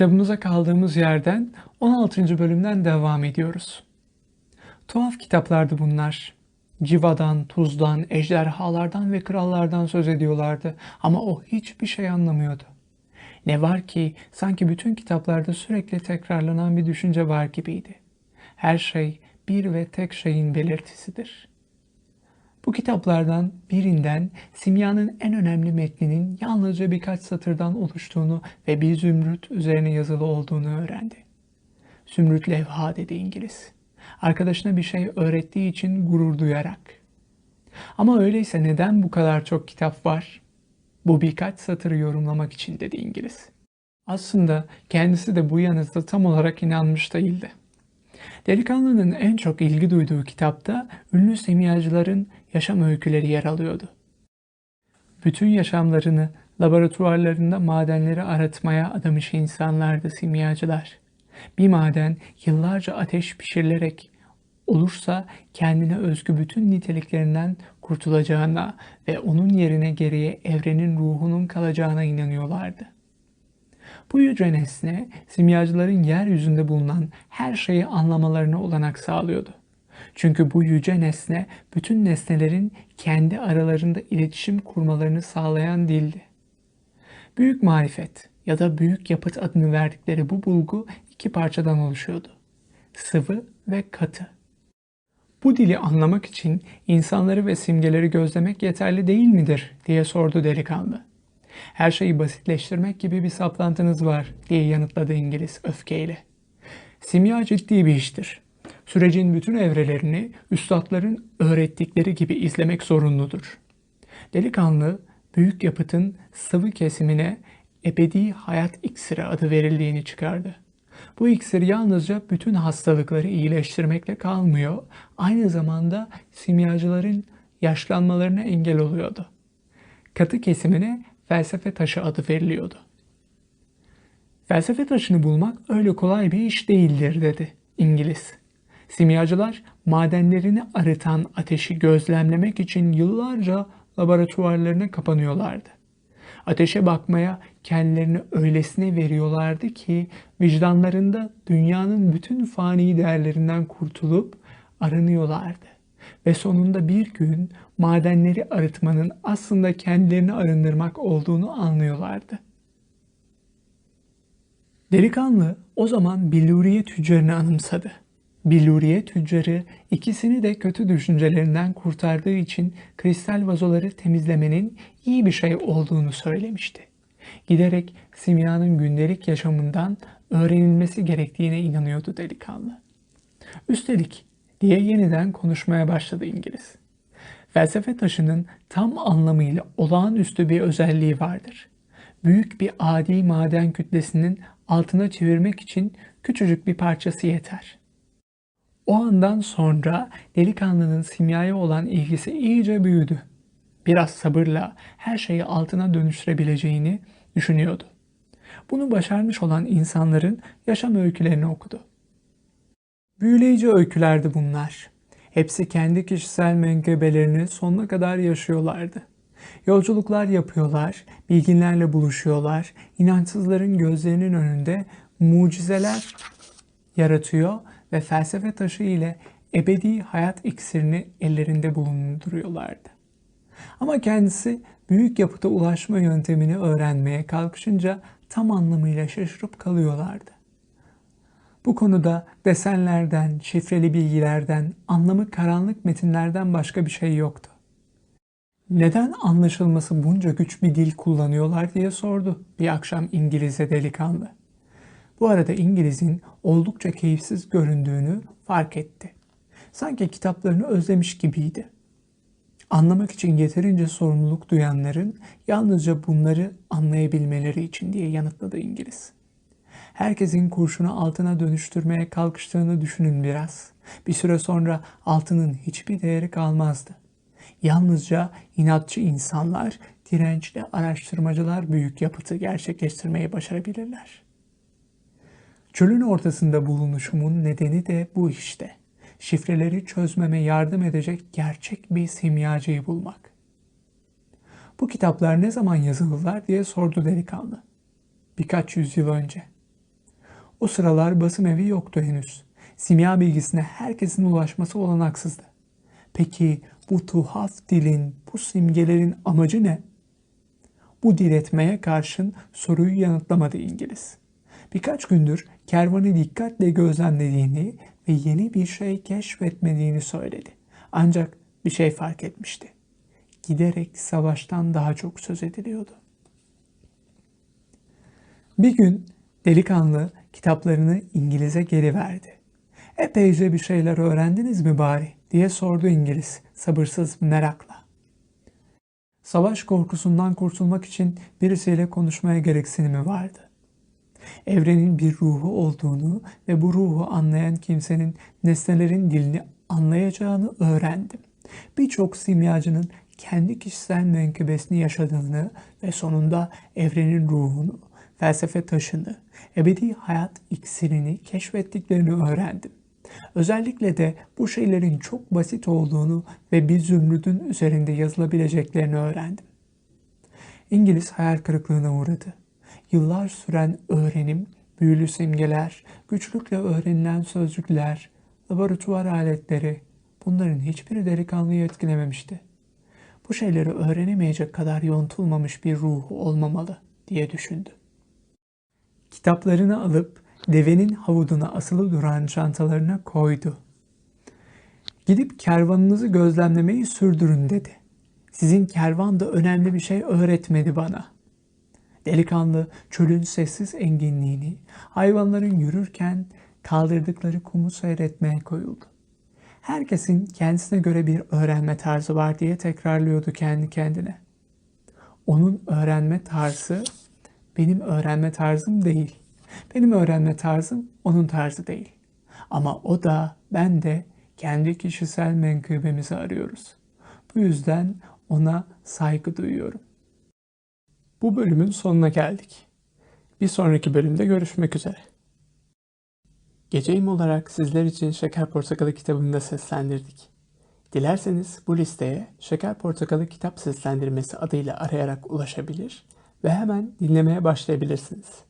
Kitabımıza kaldığımız yerden 16. bölümden devam ediyoruz. Tuhaf kitaplardı bunlar. Civadan, tuzdan, ejderhalardan ve krallardan söz ediyorlardı ama o hiçbir şey anlamıyordu. Ne var ki sanki bütün kitaplarda sürekli tekrarlanan bir düşünce var gibiydi. Her şey bir ve tek şeyin belirtisidir. Bu kitaplardan birinden simyanın en önemli metninin yalnızca birkaç satırdan oluştuğunu ve bir zümrüt üzerine yazılı olduğunu öğrendi. Zümrüt levha dedi İngiliz. Arkadaşına bir şey öğrettiği için gurur duyarak. Ama öyleyse neden bu kadar çok kitap var? Bu birkaç satırı yorumlamak için dedi İngiliz. Aslında kendisi de bu yanıtı tam olarak inanmış değildi. Delikanlının en çok ilgi duyduğu kitapta ünlü simyacıların yaşam öyküleri yer alıyordu. Bütün yaşamlarını laboratuvarlarında madenleri aratmaya adamış insanlardı simyacılar. Bir maden yıllarca ateş pişirilerek olursa kendine özgü bütün niteliklerinden kurtulacağına ve onun yerine geriye evrenin ruhunun kalacağına inanıyorlardı. Bu yüce nesne simyacıların yeryüzünde bulunan her şeyi anlamalarına olanak sağlıyordu. Çünkü bu yüce nesne bütün nesnelerin kendi aralarında iletişim kurmalarını sağlayan dildi. Büyük marifet ya da büyük yapıt adını verdikleri bu bulgu iki parçadan oluşuyordu. Sıvı ve katı. Bu dili anlamak için insanları ve simgeleri gözlemek yeterli değil midir diye sordu delikanlı. Her şeyi basitleştirmek gibi bir saplantınız var diye yanıtladı İngiliz öfkeyle. Simya ciddi bir iştir. Sürecin bütün evrelerini üstadların öğrettikleri gibi izlemek zorunludur. Delikanlı, büyük yapıtın sıvı kesimine ebedi hayat iksiri adı verildiğini çıkardı. Bu iksir yalnızca bütün hastalıkları iyileştirmekle kalmıyor, aynı zamanda simyacıların yaşlanmalarına engel oluyordu. Katı kesimine felsefe taşı adı veriliyordu. Felsefe taşını bulmak öyle kolay bir iş değildir dedi İngiliz. Simyacılar madenlerini arıtan ateşi gözlemlemek için yıllarca laboratuvarlarına kapanıyorlardı. Ateşe bakmaya kendilerini öylesine veriyorlardı ki vicdanlarında dünyanın bütün fani değerlerinden kurtulup aranıyorlardı. Ve sonunda bir gün madenleri arıtmanın aslında kendilerini arındırmak olduğunu anlıyorlardı. Delikanlı o zaman billuriye tüccarını anımsadı. Billuriye tüccarı ikisini de kötü düşüncelerinden kurtardığı için kristal vazoları temizlemenin iyi bir şey olduğunu söylemişti. Giderek simyanın gündelik yaşamından öğrenilmesi gerektiğine inanıyordu delikanlı. Üstelik diye yeniden konuşmaya başladı İngiliz. Felsefe taşının tam anlamıyla olağanüstü bir özelliği vardır. Büyük bir adi maden kütlesinin altına çevirmek için küçücük bir parçası yeter. O andan sonra delikanlının simyaya olan ilgisi iyice büyüdü. Biraz sabırla her şeyi altına dönüştürebileceğini düşünüyordu. Bunu başarmış olan insanların yaşam öykülerini okudu. Büyüleyici öykülerdi bunlar. Hepsi kendi kişisel menkıbelerini sonuna kadar yaşıyorlardı. Yolculuklar yapıyorlar, bilginlerle buluşuyorlar, inançsızların gözlerinin önünde mucizeler yaratıyor ve felsefe taşı ile ebedi hayat iksirini ellerinde bulunduruyorlardı. Ama kendisi büyük yapıda ulaşma yöntemini öğrenmeye kalkışınca tam anlamıyla şaşırıp kalıyorlardı. Bu konuda desenlerden, şifreli bilgilerden, anlamı karanlık metinlerden başka bir şey yoktu. Neden anlaşılması bunca güç bir dil kullanıyorlar diye sordu bir akşam İngiliz'e delikanlı. Bu arada İngiliz'in oldukça keyifsiz göründüğünü fark etti. Sanki kitaplarını özlemiş gibiydi. Anlamak için yeterince sorumluluk duyanların yalnızca bunları anlayabilmeleri için diye yanıtladı İngiliz. Herkesin kurşunu altına dönüştürmeye kalkıştığını düşünün biraz. Bir süre sonra altının hiçbir değeri kalmazdı. Yalnızca inatçı insanlar, dirençli araştırmacılar büyük yapıtı gerçekleştirmeyi başarabilirler. Çölün ortasında bulunuşumun nedeni de bu işte. Şifreleri çözmeme yardım edecek gerçek bir simyacıyı bulmak. Bu kitaplar ne zaman yazıldılar diye sordu delikanlı. Birkaç yüzyıl önce. O sıralar basım evi yoktu henüz. Simya bilgisine herkesin ulaşması olanaksızdı. Peki bu tuhaf dilin, bu simgelerin amacı ne? Bu diretmeye karşın soruyu yanıtlamadı İngiliz. Birkaç gündür kervanı dikkatle gözlemlediğini ve yeni bir şey keşfetmediğini söyledi. Ancak bir şey fark etmişti. Giderek savaştan daha çok söz ediliyordu. Bir gün delikanlı kitaplarını İngiliz'e geri verdi. Epeyce bir şeyler öğrendiniz mi bari diye sordu İngiliz sabırsız merakla. Savaş korkusundan kurtulmak için birisiyle konuşmaya gereksinimi vardı. Evrenin bir ruhu olduğunu ve bu ruhu anlayan kimsenin nesnelerin dilini anlayacağını öğrendim. Birçok simyacının kendi kişisel menkıbesini yaşadığını ve sonunda evrenin ruhunu, felsefe taşını, ebedi hayat iksirini keşfettiklerini öğrendim. Özellikle de bu şeylerin çok basit olduğunu ve bir zümrüdün üzerinde yazılabileceklerini öğrendim. İngiliz hayal kırıklığına uğradı. Yıllar süren öğrenim, büyülü simgeler, güçlükle öğrenilen sözcükler, laboratuvar aletleri, bunların hiçbiri delikanlıyı etkilememişti. Bu şeyleri öğrenemeyecek kadar yontulmamış bir ruhu olmamalı diye düşündü. Kitaplarını alıp devenin havuduna asılı duran çantalarına koydu. Gidip kervanınızı gözlemlemeyi sürdürün dedi. Sizin kervan da önemli bir şey öğretmedi bana. Delikanlı çölün sessiz enginliğini, hayvanların yürürken kaldırdıkları kumu seyretmeye koyuldu. Herkesin kendisine göre bir öğrenme tarzı var diye tekrarlıyordu kendi kendine. Onun öğrenme tarzı benim öğrenme tarzım değil. Benim öğrenme tarzım onun tarzı değil. Ama o da ben de kendi kişisel menkıbemizi arıyoruz. Bu yüzden ona saygı duyuyorum. Bu bölümün sonuna geldik. Bir sonraki bölümde görüşmek üzere. Geceyim olarak sizler için Şeker Portakalı kitabını da seslendirdik. Dilerseniz bu listeye Şeker Portakalı kitap seslendirmesi adıyla arayarak ulaşabilir ve hemen dinlemeye başlayabilirsiniz.